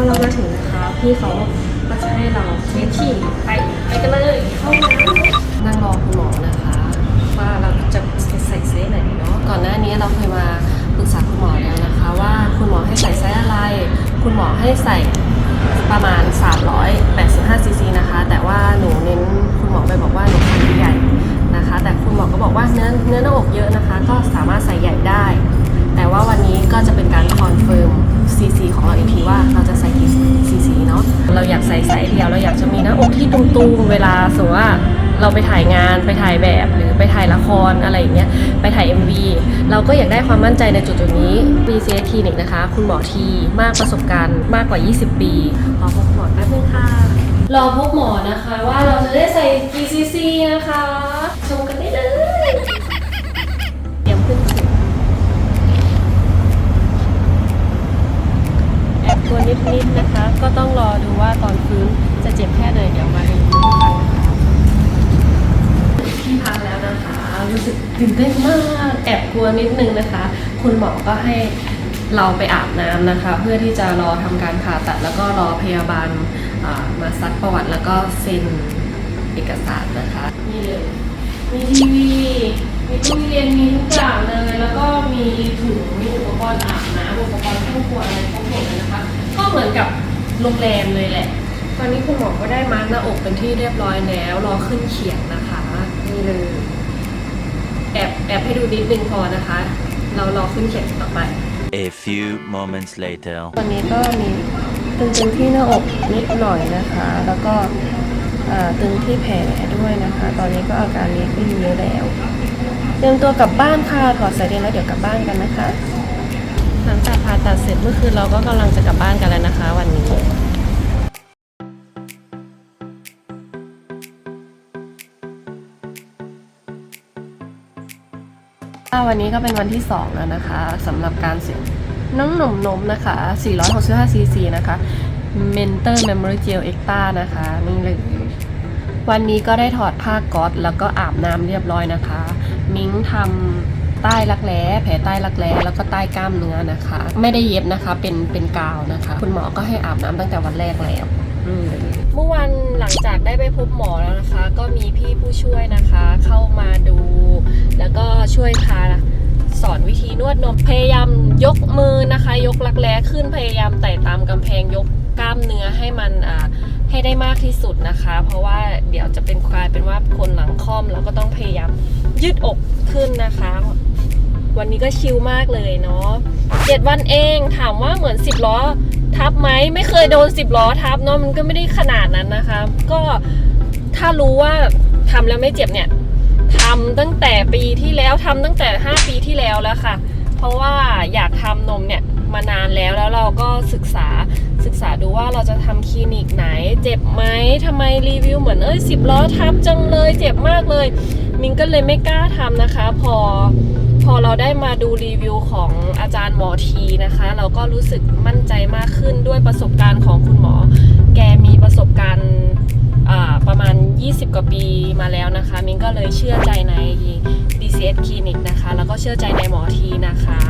อเรามาถึงนะคะพี่เขาก็จะให้เราเช็คฉี่ไปไปกันเลยเข้าน้ำนั่งรอคุณหมอนะคะ ว่าเราจะใส่ไซส์ไหนเนาะก่อนหน้านี้เราเคยมาปรึกษาคุณหมอแล้วนะคะ ว่าคุณหมอให้ใส่ไซส์อะไร คุณหมอให้ใส่ประมาณ 385ซีซีนะคะ แต่ว่าหนูเน้นคุณหมอไปบอกว่าหนูขาใหญ่ ทีว่าเราจะใส่กี่ซีซีเนาะเราอยากใส่ไซส์เดียวเราอยากจะมีหน้าอกที่ตุงๆเวลาสมมติว่าเราไปถ่ายงานไปถ่ายแบบหรือไปถ่ายละครอะไรอย่างเงี้ยไปถ่าย MV เราก็อยากได้ความมั่นใจในจุดๆนี้ BCS Clinic นะคะ คุณหมอทีมากประสบการณ์มากกว่า 20 ปีรอพบหมอแป๊บนึงค่ะรอพบหมอนะคะว่าเราจะได้ใส่กี่ซีซีนะคะ ชมกันได้เลยเตรียมขึ้นสูง แอบตัวนิดๆนะคะ ก็ต้องรอ ดูว่าตอนฟื้นจะเจ็บแค่ไหนเดี๋ยวมาดูกันที่พักแล้วนะคะรู้สึกตื่นเต้นมากแอบกลัวนิดนึงนะคะ คุณหมอก็ให้เราไปอาบน้ำนะคะ เพื่อที่จะรอทำการผ่าตัดแล้วก็รอพยาบาลมาซักประวัติแล้วก็เซ็นเอกสารนะคะนี่เลยมีทีวีมีตู้เย็นมีทุกอย่างเลย แล้วก็มีถุงมีอุปกรณ์อาบน้ำอุปกรณ์เครื่องครัวอะไร โรงแรมเลยแหละ ตอนนี้คุณหมอก็ได้มาร์กหน้าอกเป็นที่เรียบร้อยแล้ว รอขึ้นเขียงนะคะ นี่เลย แอบแอบให้ดูนิดนึงพอนะคะ เรารอขึ้นเขียงต่อไป A few moments later. ตอนนี้ก็มีตึงๆที่หน้าอกนิดหน่อยนะคะ แล้วก็อ่าตึงที่แผลด้วยนะคะ ตอนนี้ก็อาการนี้ขึ้นเยอะแล้วเตรียมตัวกลับบ้านค่ะ ถอดสายเดียนแล้วเดี๋ยวกลับบ้านกันนะคะ หลังจากผ่าตัด เมื่อคืนเราก็กำลังจะกลับบ้านกันแล้วนะคะ วันนี้วันนี้ก็เป็นวันที่ 2 แล้วนะคะสำหรับการเสียน้องหนุ่มนมนะคะ 465 cc นะคะ Mentor Memory Gel Extra นะคะนี่เลยวันนี้ก็ได้ถอดผ้าก๊อตแล้วก็อาบน้ำเรียบร้อยนะคะ มิ้งทำ ใต้รักแร้แผลใต้รักแร้แล้วก็ใต้กล้ามเนื้อนะคะ ไม่ได้เย็บนะคะเป็นเป็นกาวนะคะ คุณหมอก็ให้อาบน้ำตั้งแต่วันแรกแล้วเมื่อวันหลังจากได้ไปพบหมอแล้วนะคะ ก็มีพี่ผู้ช่วยนะคะ เข้ามาดู แล้วก็ช่วยพาสอนวิธีนวดนมพยายามยกมือนะคะ ยกรักแร้ขึ้นพยายามไต่ตามกำแพงยกกล้ามเนื้อให้มันอ่าให้ได้มากที่สุดนะคะ เพราะว่าเดี๋ยวจะเป็นควายเป็นว่าคนหลังค่อมเราก็ต้องพยายามยืดอกขึ้นนะคะ วันนี้ก็ชิลมากเลยเนาะเจ็ดวันเองถามว่าเหมือนสิบล้อทับไหมไม่เคยโดนสิบล้อทับเนาะมันก็ไม่ได้ขนาดนั้นนะคะ ก็ถ้ารู้ว่าทำแล้วไม่เจ็บเนี่ยทำตั้งแต่ปีที่แล้วทำตั้งแต่ 5 ปีที่แล้วแล้วค่ะ เพราะว่าอยากทำนมเนี่ยมานานแล้วแล้วเราก็ศึกษาศึกษาดูว่าเราจะทำคลินิกไหน เจ็บไหมทำไมรีวิวเหมือนเอ้ยสิบล้อทับจังเลย เจ็บมากเลย มินก็เลยไม่กล้าทำนะคะ พอ พอเราได้มาดูรีวิวของอาจารย์หมอทีนะคะ เราก็รู้สึกมั่นใจมากขึ้นด้วยประสบการณ์ของคุณหมอ แกมีประสบการณ์ประมาณ 20 กว่าปีมาแล้วนะคะ มิ้งก็เลยเชื่อใจใน DCS คลินิกนะคะ แล้วก็เชื่อใจในหมอทีนะคะ